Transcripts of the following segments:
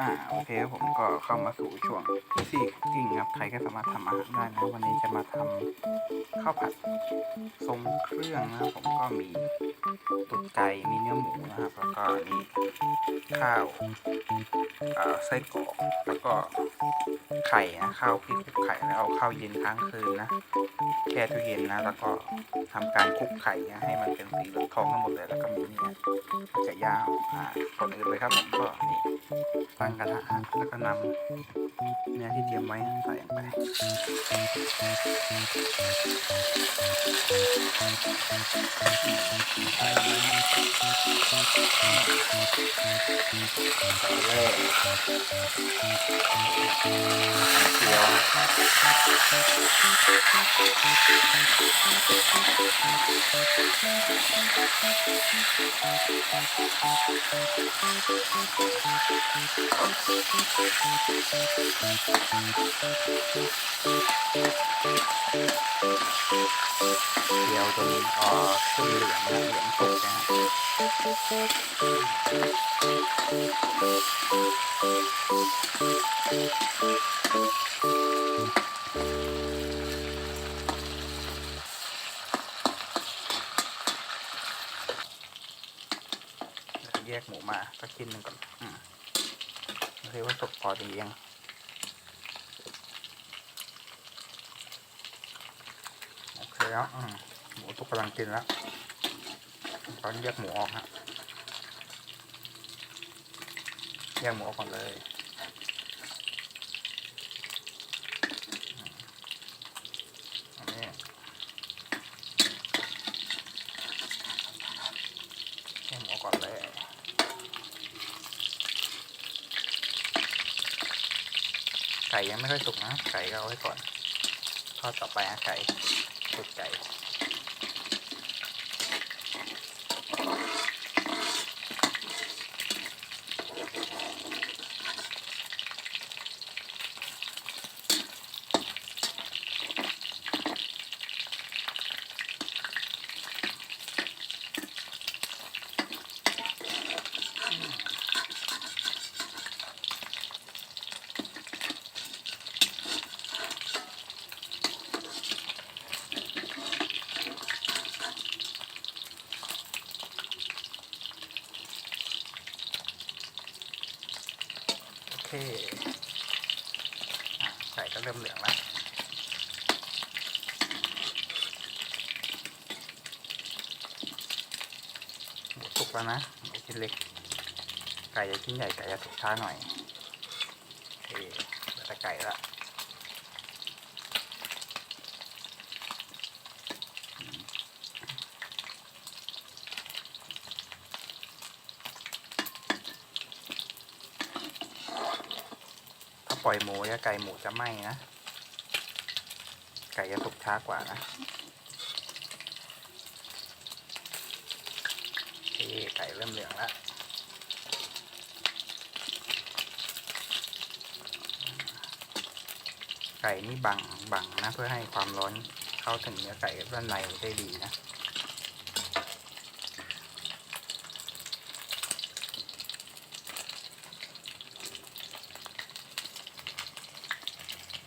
อ่าโอเคครับผมก็เข้ามาสู่ช่วงที่กิ้งครับใครก็สามารถทำอาหารได้นะวันนี้จะมาทำข้าวผัดทรงเครื่องนะครับผมก็มีตุ๋นไก่มีเนื้อหมูนะครับแล้วก็นี่ข้าวอ่าไส้กรอกแล้วก็ไข่นะข้าวพริกคลุกไข่แล้วเอาข้าวเย็นค้างคืนนะแช่ตู้เย็นนะ แล้วก็ทำการคลุกไข่นะให้มันเป็นสีเหลืองทองทั้งหมดเลยแล้วก็มีเนี่ยไก่ย่างอ่าก่อนอื่นเลยครับผมก็นี่ ตั้งกระทะแล้วก็นำเนื้อที่เตรียมไว้ใส่ลงไปใส่เลยเกี๊ยวเกี๊ยวจนเอ่อขึ้นเหลืองนะเหลืองสุกนะฮะเดี๋ยวแยกหมูมาสักชิ้นหนึ่งก่อนอืม ดูสิว่าสุกพอดียังโอเคแล้วหมูทุกกำลังกินแล้ว ตอนแยกหมูออกฮะแยกหมูออกก่อนเลยอืมอันนี้แยกหมูออกก่อนเลย ไก่ยังไม่ค่อยสุกนะ ไก่ก็เอาไว้ก่อนทอดต่อไปนะไก่สุกไก่ คไก่ก็เริ่มเหลืองแล้วหมูสุกแล้วนะไอชิ้นเล็ก ไก่จะชิ้นใหญ่ไก่จะสุกช้าหน่อยโอเคเหลือแต่ไก่ละ ปล่อยหมูเนี่ยไก่หมูจะไหม้นะ ไก่จะสุกช้ากว่านะโอเคไก่เริ่มเหลืองแล้วไก่นี่บังบังนะ เพื่อให้ความร้อนเข้าถึงเนื้อไก่ด้านในได้ดีนะ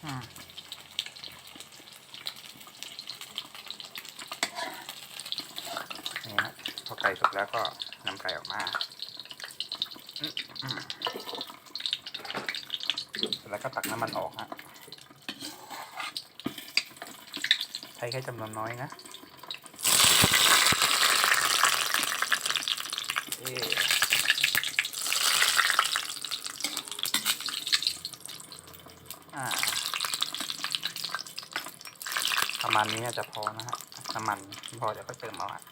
อืมนี่ฮะพอไก่สุกแล้วก็นำไก่ออกมาแล้วก็ตักน้ำมันออกฮะใช้แค่จำนวนน้อยนะ เอ๊ะอ่า ประมาณนี้น่าจะพอนะฮะน้ำมันพอเดี๋ยวก็เติมเอาฮะ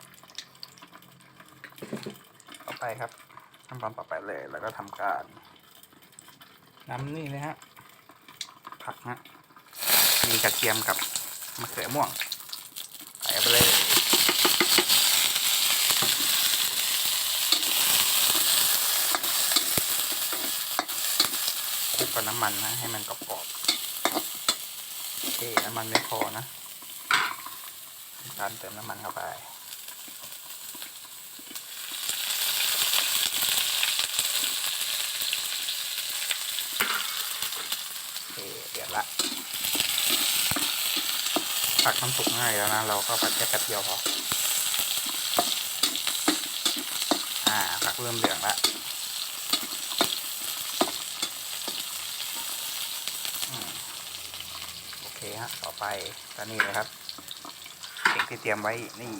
ต่อไปครับขั้นตอนต่อไปเลยแล้วก็ทำการน้ำนี่เลยฮะผักฮะมีกระเทียมกับมะเขือม่วงใส่ไปเลยคลุกกับน้ำมันนะให้มันกรอบๆโอเคน้ำมันไม่พอนะ การเติมน้ำมันเข้าไปโละผักมันสุกง่ายแล้วนะ เราก็ผัดแค่แป๊บเดียวพอ อ่าผักเริ่มเหลืองละโอเคฮะ ต่อไปก็นี่เลยครับ ที่เตรียมไว้นี่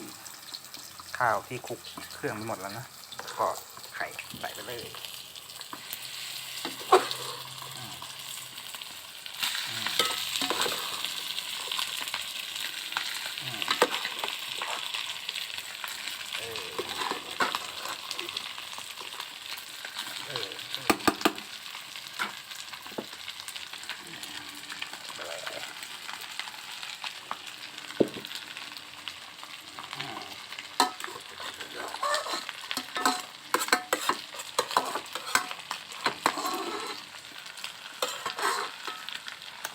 ข้าวที่คลุกเครื่องไปหมดแล้วนะ ก็ไข่ใส่ไปเลยอืมอืมอืมเออเออเออไปเลยอืม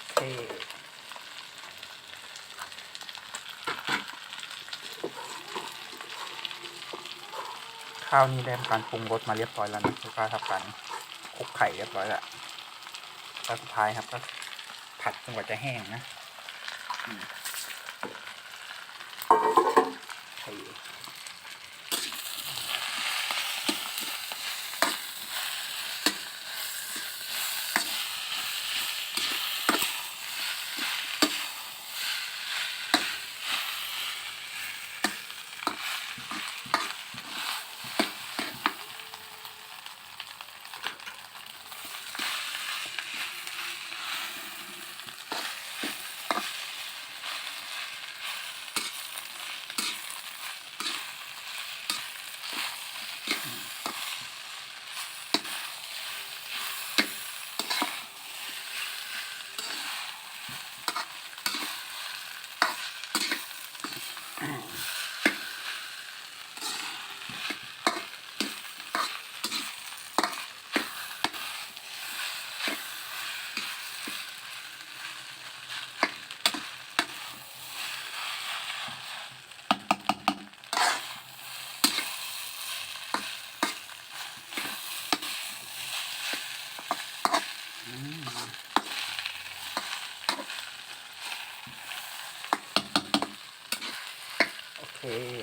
โอเค ข้าวนี้ได้ทำการปรุงรสมาเรียบร้อยแล้วนะแล้วก็ทำการคลุกไข่เรียบร้อยแล้วแล้วสุดท้ายครับก็ผัดจนกว่าจะแห้งนะ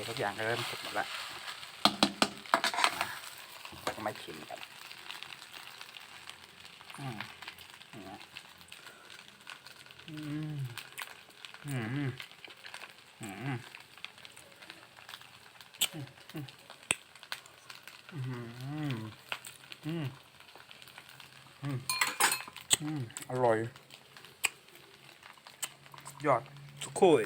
ทุกอย่างก็เริ่มสุกหมดแล้วมาเราก็มาชิมกันอืมอืมอืมอืมอืมอืมอืมอืมอร่อย ยอดสุโคย